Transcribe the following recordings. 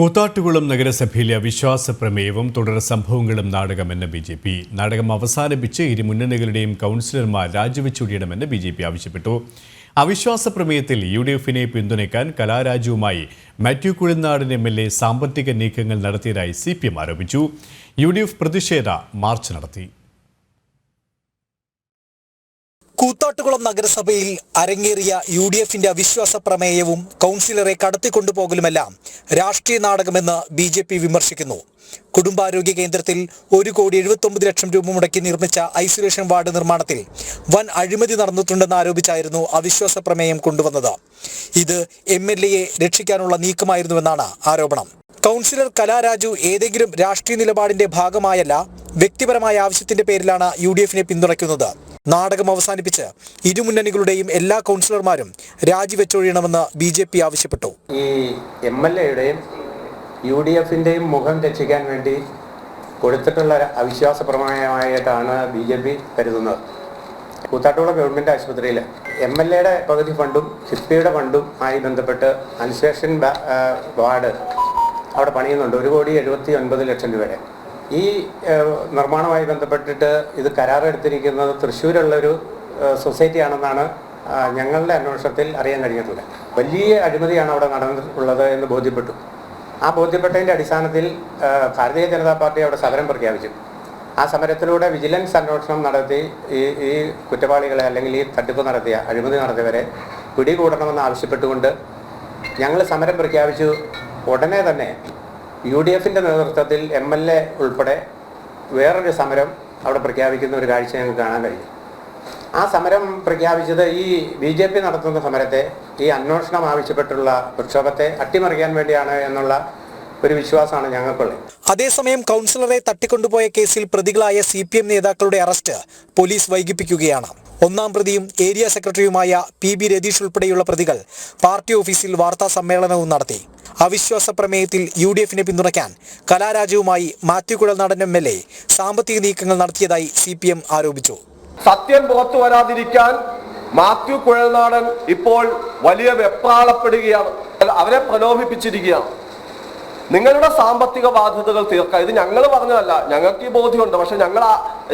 കൂത്താട്ടുകുളം നഗരസഭയിലെ അവിശ്വാസ പ്രമേയവും തുടർ സംഭവങ്ങളും നാടകമെന്ന് ബി ജെ പി. നാടകം അവസാനിപ്പിച്ച് ഇരു മുന്നണികളുടെയും കൗൺസിലർമാർ രാജിവെച്ചൊഴിയണമെന്ന് ബി ജെ പി ആവശ്യപ്പെട്ടു. അവിശ്വാസ പ്രമേയത്തിൽ യു ഡി എഫിനെ പിന്തുണയ്ക്കാൻ കലാരാജുവുമായി Mathew Kuzhinadan M L A സാമ്പത്തിക നീക്കങ്ങൾ നടത്തിയതായി സി പി എം ആരോപിച്ചു. യു ഡി എഫ് പ്രതിഷേധ മാർച്ച് നടത്തി. കൂത്താട്ടുകുളം നഗരസഭയിൽ അരങ്ങേറിയ യു ഡി എഫിന്റെ അവിശ്വാസ പ്രമേയവും കൗൺസിലറെ കടത്തിക്കൊണ്ടുപോകലുമെല്ലാം രാഷ്ട്രീയ നാടകമെന്ന് ബി ജെ പി വിമർശിക്കുന്നു. കുടുംബാരോഗ്യ കേന്ദ്രത്തിൽ ഒരു കോടി എഴുപത്തൊമ്പത് ലക്ഷം രൂപ മുടക്കി നിർമ്മിച്ച ഐസൊലേഷൻ വാർഡ് നിർമ്മാണത്തിൽ വൻ അഴിമതി നടന്നിട്ടുണ്ടെന്ന് ആരോപിച്ചായിരുന്നു അവിശ്വാസ പ്രമേയം കൊണ്ടുവന്നത്. ഇത് എം എൽ എയെ രക്ഷിക്കാനുള്ള നീക്കമായിരുന്നുവെന്നാണ് ആരോപണം. കൗൺസിലർ കലാരാജു ഏതെങ്കിലും രാഷ്ട്രീയ നിലപാടിന്റെ ഭാഗമായല്ല വ്യക്തിപരമായ ആവശ്യത്തിന്റെ പേരിലാണ് യു ഡി എഫിനെ പിന്തുണയ്ക്കുന്നത്. നാടകം അവസാനിപ്പിച്ച് ഇരുമുന്നണികളുടെയും എല്ലാ കൗൺസിലർമാരും രാജിവെച്ചൊഴിയണമെന്ന് ബി ജെ പി ആവശ്യപ്പെട്ടു. ഈ എം എൽ എയുടെയും യു ഡി എഫിന്റെയും മുഖം രക്ഷിക്കാൻ വേണ്ടി കൊടുത്തിട്ടുള്ള അവിശ്വാസ പ്രമേയമായിട്ടാണ് ബി ജെ പി കരുതുന്നത്. കൂത്താട്ടുകുളം ഗവൺമെന്റ് ആശുപത്രിയിൽ എം എൽ എയുടെ പകുതി ഫണ്ടും കിഫ്ബിയുടെ ഫണ്ടും ആയി ബന്ധപ്പെട്ട് അനുശേഷൻ വാർഡ് അവിടെ പണിയുന്നുണ്ട്. ഒരു കോടി എഴുപത്തി ഒൻപത് ലക്ഷം രൂപയുടെ. ഈ നിർമ്മാണവുമായി ബന്ധപ്പെട്ടിട്ട് ഇത് കരാറെടുത്തിരിക്കുന്നത് തൃശ്ശൂരുള്ളൊരു സൊസൈറ്റി സൊസൈറ്റിയാണെന്നാണ് ഞങ്ങളുടെ അന്വേഷണത്തിൽ അറിയാൻ കഴിഞ്ഞിട്ടുള്ളത്. വലിയ അഴിമതിയാണ് അവിടെ നടന്നിട്ടുള്ളത് എന്ന് ബോധ്യപ്പെട്ടു. ആ ബോധ്യപ്പെട്ടതിന്റെ അടിസ്ഥാനത്തിൽ ഭാരതീയ ജനതാ പാർട്ടി അവിടെ സമരം പ്രഖ്യാപിച്ചു. ആ സമരത്തിലൂടെ വിജിലൻസ് അന്വേഷണം നടത്തി ഈ ഈ കുറ്റവാളികളെ അല്ലെങ്കിൽ ഈ തട്ടിപ്പ് നടത്തിയ അഴിമതി നടത്തിയവരെ പിടികൂടണമെന്ന് ആവശ്യപ്പെട്ടുകൊണ്ട് ഞങ്ങൾ സമരം പ്രഖ്യാപിച്ചു. ഉടനെ തന്നെ യു ഡി എഫിന്റെ നേതൃത്വത്തിൽ എം എൽ എ ഉൾപ്പെടെ വേറൊരു സമരം അവിടെ പ്രഖ്യാപിക്കുന്ന ഒരു കാഴ്ച ഞങ്ങൾക്ക് കാണാൻ കഴിയും ആ സമരം പ്രഖ്യാപിച്ചത് ഈ ബി ജെ പി നടത്തുന്ന സമരത്തെ ഈ അന്വേഷണം ആവശ്യപ്പെട്ടുള്ള പ്രക്ഷോഭത്തെ അട്ടിമറിക്കാൻ വേണ്ടിയാണ് എന്നുള്ള ഒരു വിശ്വാസമാണ് ഞങ്ങൾക്കുള്ളത്. അതേസമയം കൗൺസിലറെ തട്ടിക്കൊണ്ടുപോയ കേസിൽ പ്രതികളായ സി പി എം നേതാക്കളുടെ അറസ്റ്റ് പോലീസ് വൈകിപ്പിക്കുകയാണ്. ഒന്നാം പ്രതിയും ഏരിയ സെക്രട്ടറിയുമായ പി ബി രതീഷ് ഉൾപ്പെടെയുള്ള പ്രതികൾ പാർട്ടി ഓഫീസിൽ വാർത്താ സമ്മേളനവും നടത്തി. അവിശ്വാസ പ്രമേയത്തിൽ യു ഡി എഫിനെ പിന്തുണയ്ക്കാൻ കലാരാജുവുമായി Mathew Kuzhalnadan M L A സാമ്പത്തിക നീക്കങ്ങൾ നടത്തിയതായി സി പി എം ആരോപിച്ചു. സത്യം പുറത്തു വരാതിരിക്കാൻ മാത്യു കുഴൽനാടൻ ഇപ്പോൾ വലിയ വെപ്രാളപ്പെടുകയാണ്. അവരെ പ്രലോഭിപ്പിച്ചിരിക്കുകയാണ്. നിങ്ങളുടെ സാമ്പത്തിക ബാധ്യതകൾ തീർക്കാം ഇത് ഞങ്ങൾ പറഞ്ഞതല്ല. ഞങ്ങൾക്ക് ഈ ബോധ്യമുണ്ട്. പക്ഷെ ഞങ്ങൾ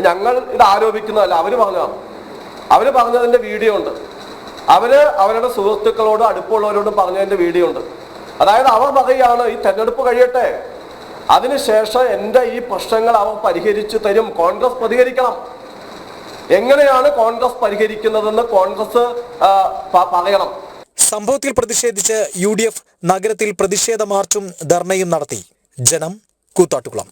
ഞങ്ങൾ ഇത് ആരോപിക്കുന്നതല്ല. അവർ പറഞ്ഞതാണ്. അവർ പറഞ്ഞതിന്റെ വീഡിയോ ഉണ്ട് അവർ അവരുടെ സുഹൃത്തുക്കളോടും അടുപ്പുള്ളവരോടും പറഞ്ഞതിന്റെ വീഡിയോ ഉണ്ട് അതായത് അവർ പറയുകയാണ് ഈ തെരഞ്ഞെടുപ്പ് കഴിയട്ടെ. അതിനുശേഷം എന്റെ ഈ പ്രശ്നങ്ങൾ അവർ പരിഹരിച്ചു തരും. കോൺഗ്രസ് പ്രതികരിക്കണം. എങ്ങനെയാണ് കോൺഗ്രസ് പരിഹരിക്കുന്നതെന്ന് കോൺഗ്രസ് പറയണം. സംഭവത്തിൽ പ്രതിഷേധിച്ച് യു ഡി എഫ് നഗരത്തിൽ പ്രതിഷേധ മാർച്ചും ധർണയും നടത്തി. ജനം കൂത്താട്ടുകുളം.